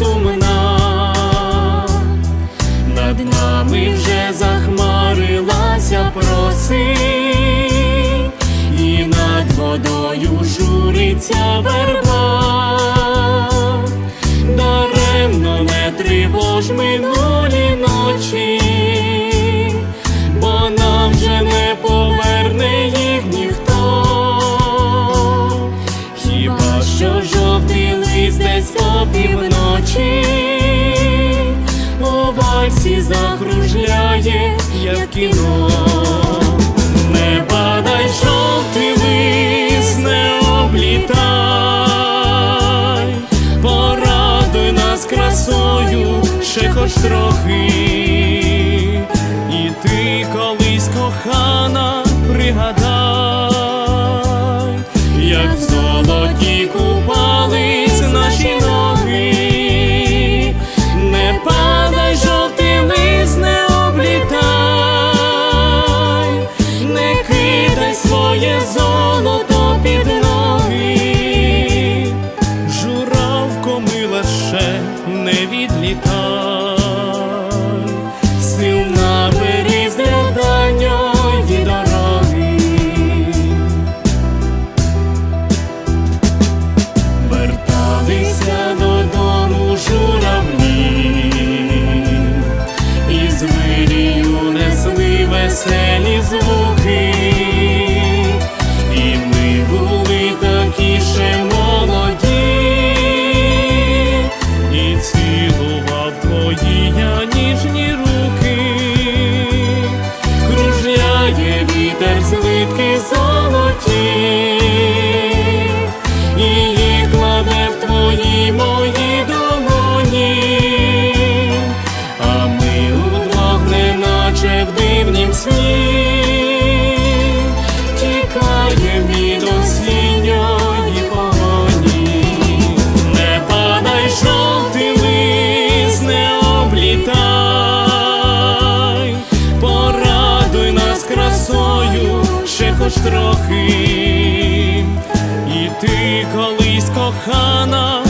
сумна, над нами вже захмарилася проси, і над водою журиться верба, даремно не тривож минулі ночі, вальсі закружляє, як кіно. Не падай, жовтий лист, не облітай, порадуй нас красою ще хоч трохи, і ти колись кохана не відлітай, сил набери з дальньої дороги. Верталися додому журавлі, і з вирію несли веселі звуки, вітер злитки золоті? Їх кладе в твої мої долоні, а ми удвох, неначе в дивнім сні, тікаєм від осінньої погоні. Не падай, жовтий лист, не облітай, ще хоч трохи. І ти колись кохана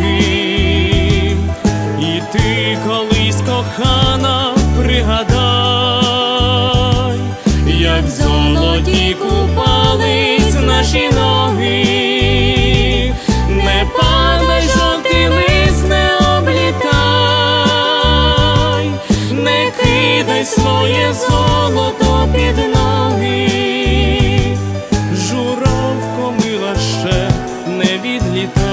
гріхи, і ти колись кохана пригадай, як золоті купались наші ноги, не падай жовтий не облітай, не кидай своє золото під ноги. Журавко мила ще не відлітай.